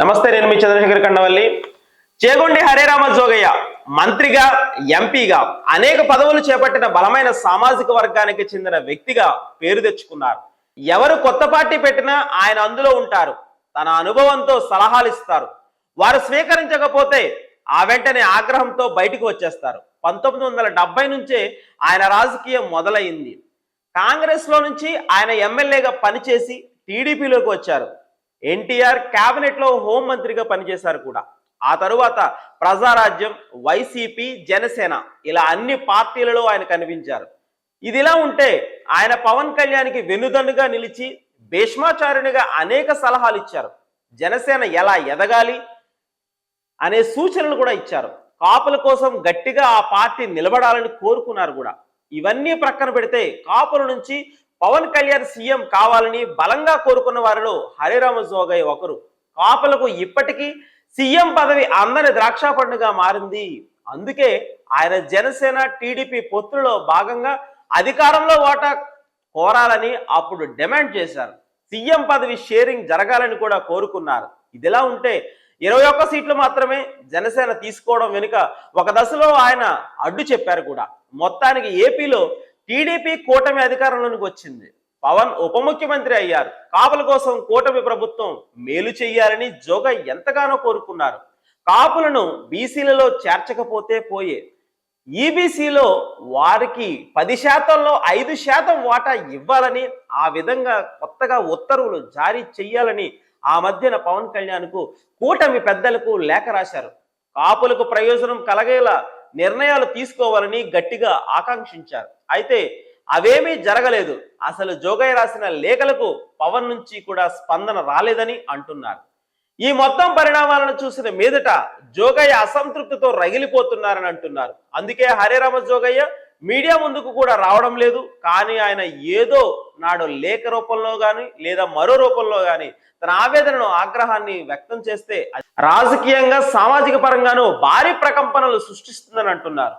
నమస్తే నేను మీ చంద్రశేఖర్ కండవల్లి. చేగొండి హరేరామ జోగయ్య. మంత్రిగా ఎంపీగా అనేక పదవులు చేపట్టిన బలమైన సామాజిక వర్గానికి చెందిన వ్యక్తిగా పేరు తెచ్చుకున్నారు. ఎవరు కొత్త పార్టీ పెట్టినా ఆయన అందులో ఉంటారు. తన అనుభవంతో సలహాలు ఇస్తారు. వారు స్వీకరించకపోతే ఆ వెంటనే ఆగ్రహంతో బయటకు వచ్చేస్తారు. పంతొమ్మిది వందల డెబ్బై నుంచే ఆయన రాజకీయం మొదలైంది కాంగ్రెస్లో నుంచి ఆయన ఎమ్మెల్యేగా పనిచేసి టీడీపీలోకి వచ్చారు. ఎన్టీఆర్ క్యాబినెట్లో హోంమంత్రిగా హోం మంత్రిగా పనిచేశారు కూడా. ఆ తరువాత ప్రజారాజ్యం వైసీపీ జనసేన ఇలా అన్ని పార్టీలలో ఆయన కనిపించారు. ఇదిలా ఉంటే ఆయన పవన్ కళ్యాణ్కి వెనుదన్నుగా నిలిచి భీష్మాచార్యునిగా అనేక సలహాలు ఇచ్చారు. జనసేన ఎలా ఎదగాలి అనే సూచనలు కూడా ఇచ్చారు. కాపుల కోసం గట్టిగా ఆ పార్టీ నిలబడాలని కోరుకున్నారు కూడా. ఇవన్నీ ప్రక్కన పెడితే కాపుల నుంచి పవన్ కళ్యాణ్ సీఎం కావాలని బలంగా కోరుకున్న వారిలో హరిరామ జోగయ్య ఒకరు. కాపులకు ఇప్పటికీ సీఎం పదవి అందని ద్రాక్ష పండుగ మారింది. అందుకే ఆయన జనసేన టీడీపీ పొత్తులో భాగంగా అధికారంలో ఓటా కోరాలని అప్పుడు డిమాండ్ చేశారు. సీఎం పదవి షేరింగ్ జరగాలని కూడా కోరుకున్నారు. ఇదిలా ఉంటే ఇరవై ఒక్క సీట్లు మాత్రమే జనసేన తీసుకోవడం వెనుక ఒక దశలో ఆయన అడ్డు చెప్పారు కూడా. మొత్తానికి ఏపీలో టీడీపీ కూటమి అధికారంలోనికి వచ్చింది. పవన్ ఉప ముఖ్యమంత్రి అయ్యారు. కాపుల కోసం కూటమి ప్రభుత్వం మేలు చేయాలని జోగ ఎంతగానో కోరుకున్నారు. కాపులను బీసీలలో చేర్చకపోతే పోయే. ఈబీసీలో వారికి పది శాతంలో ఐదు శాతం వాటా ఇవ్వాలని ఆ విధంగా కొత్తగా ఉత్తర్వులు జారీ చేయాలని ఆ మధ్యన పవన్ కళ్యాణ్కు కూటమి పెద్దలకు లేఖ రాశారు. కాపులకు ప్రయోజనం కలగేలా నిర్ణయాలు తీసుకోవాలని గట్టిగా ఆకాంక్షించారు. అయితే అవేమీ జరగలేదు. అసలు జోగయ్య రాసిన లేఖలకు పవన్ నుంచి కూడా స్పందన రాలేదని అంటున్నారు. ఈ మొత్తం పరిణామాలను చూసిన మీదట జోగయ్య అసంతృప్తితో రగిలిపోతున్నారని అంటున్నారు. అందుకే హరేరామ జోగయ్య మీడియా ముందుకు కూడా రావడం లేదు. కానీ ఆయన ఏదో నాడు లేఖ రూపంలో కానీ లేదా మరో రూపంలో కానీ తన ఆవేదనను ఆగ్రహాన్ని వ్యక్తం చేస్తే రాజకీయంగా సామాజిక పరంగానూ భారీ ప్రకంపనలు సృష్టిస్తుందని అంటున్నారు.